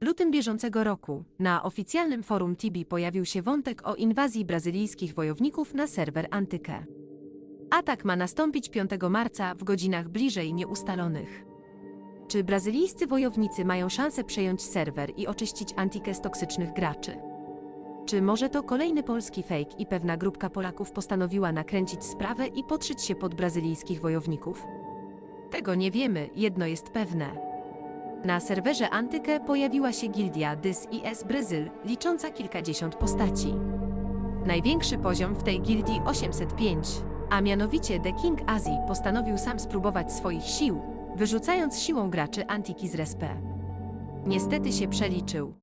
Lutym bieżącego roku na oficjalnym forum Tibi pojawił się wątek o inwazji brazylijskich wojowników na serwer Antykę. Atak ma nastąpić 5 marca w godzinach bliżej nieustalonych. Czy brazylijscy wojownicy mają szansę przejąć serwer i oczyścić Antikę z toksycznych graczy? Czy może to kolejny polski fake i pewna grupka Polaków postanowiła nakręcić sprawę i podszyć się pod brazylijskich wojowników? Tego nie wiemy, jedno jest pewne. Na serwerze Antykę pojawiła się gildia Dys IS Bryzyl, licząca kilkadziesiąt postaci. Największy poziom w tej gildii 805, a mianowicie The King Azji postanowił sam spróbować swoich sił, wyrzucając siłą graczy Antiki z respę. Niestety się przeliczył.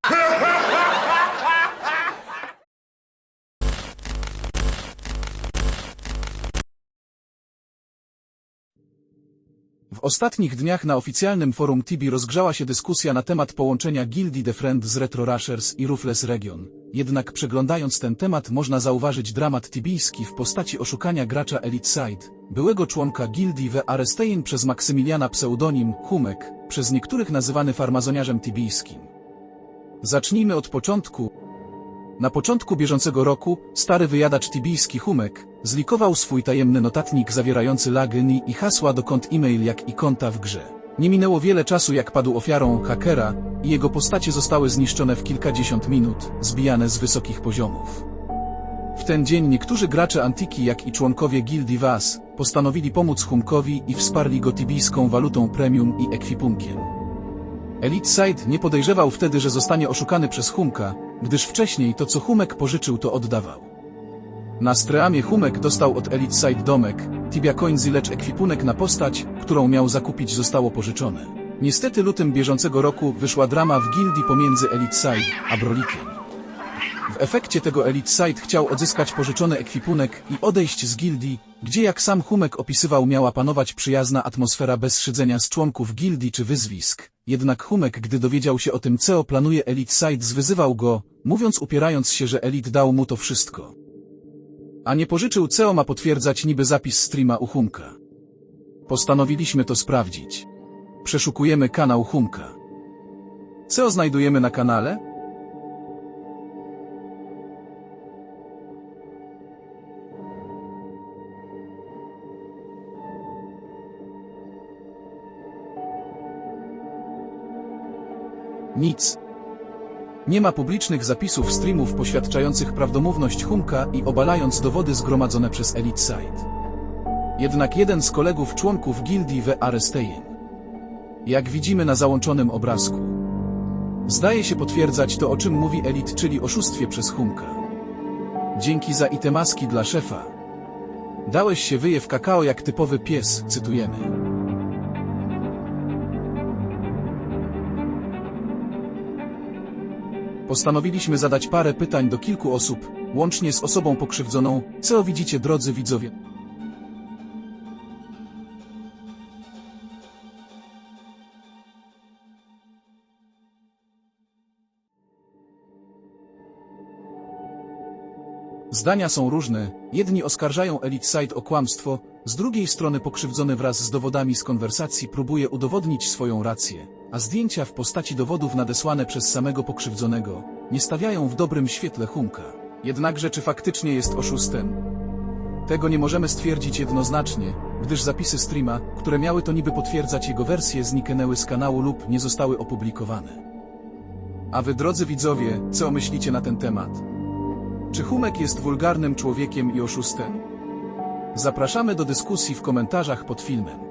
W ostatnich dniach na oficjalnym forum Tibi rozgrzała się dyskusja na temat połączenia Gildii The Friend z Retro Rushers i Ruthless Region. Jednak przeglądając ten temat można zauważyć dramat tibijski w postaci oszukania gracza Elite Side, byłego członka Gildii The Arestein przez Maksymiliana pseudonim Humek, przez niektórych nazywany farmazoniarzem tibijskim. Zacznijmy od początku. Na początku bieżącego roku stary wyjadacz tibijski Humek zlikował swój tajemny notatnik zawierający loginy i hasła do kont e-mail jak i konta w grze. Nie minęło wiele czasu jak padł ofiarą hakera jego postacie zostały zniszczone w kilkadziesiąt minut, zbijane z wysokich poziomów. W ten dzień niektórzy gracze Antiki jak i członkowie gildii Was postanowili pomóc Humkowi i wsparli go tibijską walutą premium i ekwipunkiem. Elite Side nie podejrzewał wtedy, że zostanie oszukany przez Humka, gdyż wcześniej to co Humek pożyczył to oddawał. Na streamie Humek dostał od Elite Side domek, Tibia Coinsy lecz ekwipunek na postać, którą miał zakupić zostało pożyczone. Niestety lutym bieżącego roku wyszła drama w gildii pomiędzy Elite Side a Brolikiem. W efekcie tego Elite Side chciał odzyskać pożyczony ekwipunek i odejść z gildii, gdzie jak sam Humek opisywał miała panować przyjazna atmosfera bez szydzenia z członków gildii czy wyzwisk. Jednak Humek, gdy dowiedział się o tym co planuje Elite Side zwyzywał go, mówiąc upierając się, że Elite dał mu to wszystko. A nie pożyczył CEO ma potwierdzać niby zapis streama u Humka. Postanowiliśmy to sprawdzić. Przeszukujemy kanał Humka. CEO znajdujemy na kanale? Nic. Nie ma publicznych zapisów streamów poświadczających prawdomówność Humka i obalając dowody zgromadzone przez Elite Side. Jednak jeden z kolegów członków gildii The Arestein. Jak widzimy na załączonym obrazku. Zdaje się potwierdzać to o czym mówi Elite, czyli oszustwie przez Humka. Dzięki za itemaski dla szefa. Dałeś się wyje w kakao jak typowy pies, cytujemy. Postanowiliśmy zadać parę pytań do kilku osób, łącznie z osobą pokrzywdzoną. Co widzicie, drodzy widzowie? Zdania są różne, jedni oskarżają Elite o kłamstwo, z drugiej strony pokrzywdzony wraz z dowodami z konwersacji próbuje udowodnić swoją rację, a zdjęcia w postaci dowodów nadesłane przez samego pokrzywdzonego nie stawiają w dobrym świetle Humka. Jednakże czy faktycznie jest oszustem? Tego nie możemy stwierdzić jednoznacznie, gdyż zapisy streama, które miały to niby potwierdzać jego wersję, zniknęły z kanału lub nie zostały opublikowane. A wy, drodzy widzowie, co myślicie na ten temat? Czy Humek jest wulgarnym człowiekiem i oszustem? Zapraszamy do dyskusji w komentarzach pod filmem.